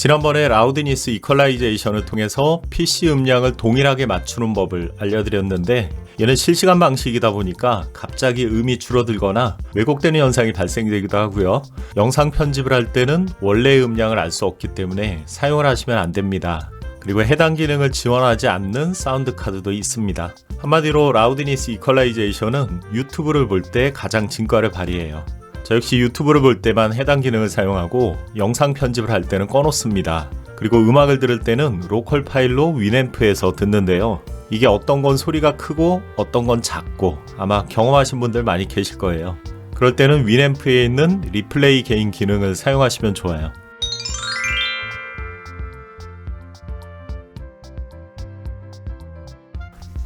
지난번에 라우드니스 이퀄라이제이션을 통해서 PC 음량을 동일하게 맞추는 법을 알려드렸는데 얘는 실시간 방식이다 보니까 갑자기 음이 줄어들거나 왜곡되는 현상이 발생되기도 하고요. 영상 편집을 할 때는 원래의 음량을 알 수 없기 때문에 사용을 하시면 안 됩니다. 그리고 해당 기능을 지원하지 않는 사운드 카드도 있습니다. 한마디로 라우드니스 이퀄라이제이션은 유튜브를 볼 때 가장 진가를 발휘해요. 저 역시 유튜브를 볼 때만 해당 기능을 사용하고 영상 편집을 할 때는 꺼놓습니다. 그리고 음악을 들을 때는 로컬 파일로 위앰프에서 듣는데요. 이게 어떤 건 소리가 크고 어떤 건 작고 아마 경험하신 분들 많이 계실 거예요. 그럴 때는 위앰프에 있는 리플레이 게인 기능을 사용하시면 좋아요.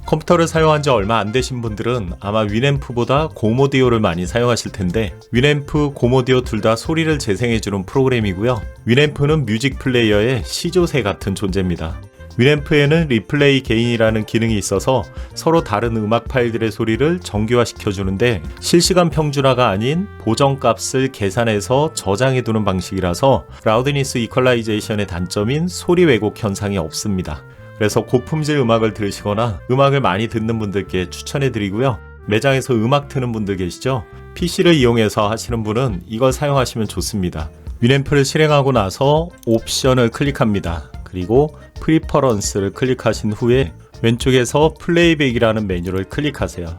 컴퓨터를 사용한 지 얼마 안 되신 분들은 아마 위앰프보다 고모디오를 많이 사용하실 텐데 위앰프, 고모디오 둘 다 소리를 재생해주는 프로그램이고요. 위앰프는 뮤직 플레이어의 시조새 같은 존재입니다. 위앰프에는 리플레이 게인이라는 기능이 있어서 서로 다른 음악 파일들의 소리를 정교화시켜주는데 실시간 평준화가 아닌 보정값을 계산해서 저장해두는 방식이라서 라우드니스 이퀄라이제이션의 단점인 소리 왜곡 현상이 없습니다. 그래서 고품질 음악을 들으시거나 음악을 많이 듣는 분들께 추천해 드리고요. 매장에서 음악 트는 분들 계시죠? PC를 이용해서 하시는 분은 이걸 사용하시면 좋습니다. 위램프를 실행하고 나서 옵션을 클릭합니다. 그리고 프리퍼런스를 클릭하신 후에 왼쪽에서 플레이백이라는 메뉴를 클릭하세요.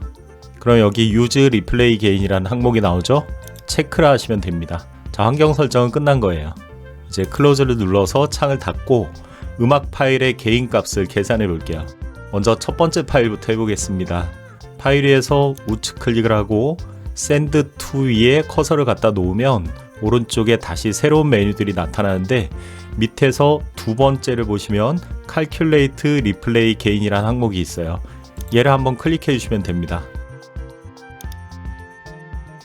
그럼 여기 유즈 리플레이 게인이라는 항목이 나오죠? 체크를 하시면 됩니다. 자, 환경 설정은 끝난 거예요. 이제 클로즈를 눌러서 창을 닫고 음악 파일의 개인 값을 계산해 볼게요. 먼저 첫 번째 파일부터 해보겠습니다. 파일 위에서 우측 클릭을 하고 투 위에 커서를 갖다 놓으면 오른쪽에 다시 새로운 메뉴들이 나타나는데 밑에서 두 번째를 보시면 Calculate Replay Gain이라는 항목이 있어요. 얘를 한번 클릭해 주시면 됩니다.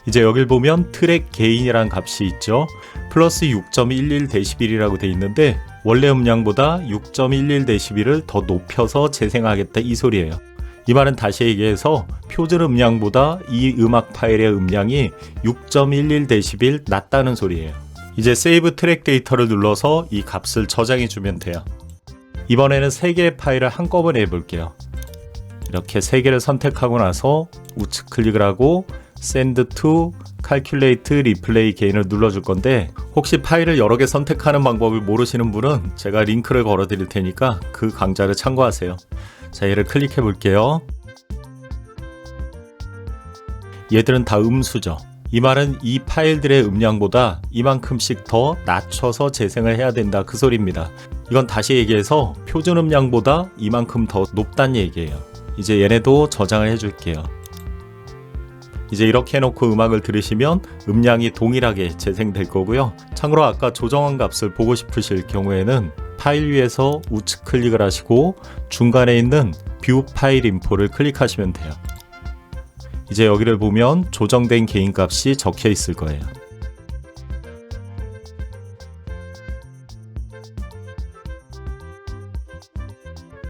이제 여길 보면 트랙 게인이라는 값이 있죠. 플러스 6.11dB이라고 돼 있는데 원래 음량보다 6.11dB를 더 높여서 재생하겠다 이 소리예요. 이 말은 다시 얘기해서 표준 음량보다 이 음악 파일의 음량이 6.11dB 낮다는 소리예요. 이제 세이브 트랙 데이터를 눌러서 이 값을 저장해 주면 돼요. 이번에는 3개의 파일을 한꺼번에 해볼게요. 이렇게 3개를 선택하고 나서 우측 클릭을 하고 send to calculate replay gain을 눌러줄 건데 혹시 파일을 여러 개 선택하는 방법을 모르시는 분은 제가 링크를 걸어 드릴 테니까 그 강좌를 참고하세요. 자, 얘를 클릭해 볼게요. 얘들은 다 음수죠. 이 말은 이 파일들의 음량보다 이만큼씩 더 낮춰서 재생을 해야 된다 그 소리입니다. 이건 다시 얘기해서 표준 음량보다 이만큼 더 높다는 얘기예요. 이제 얘네도 저장을 해줄게요. 이제 이렇게 해놓고 음악을 들으시면 음량이 동일하게 재생될 거고요. 참고로 아까 조정한 값을 보고 싶으실 경우에는 파일 위에서 우측 클릭을 하시고 중간에 있는 뷰 파일 인포를 클릭하시면 돼요. 이제 여기를 보면 조정된 개인 값이 적혀 있을 거예요.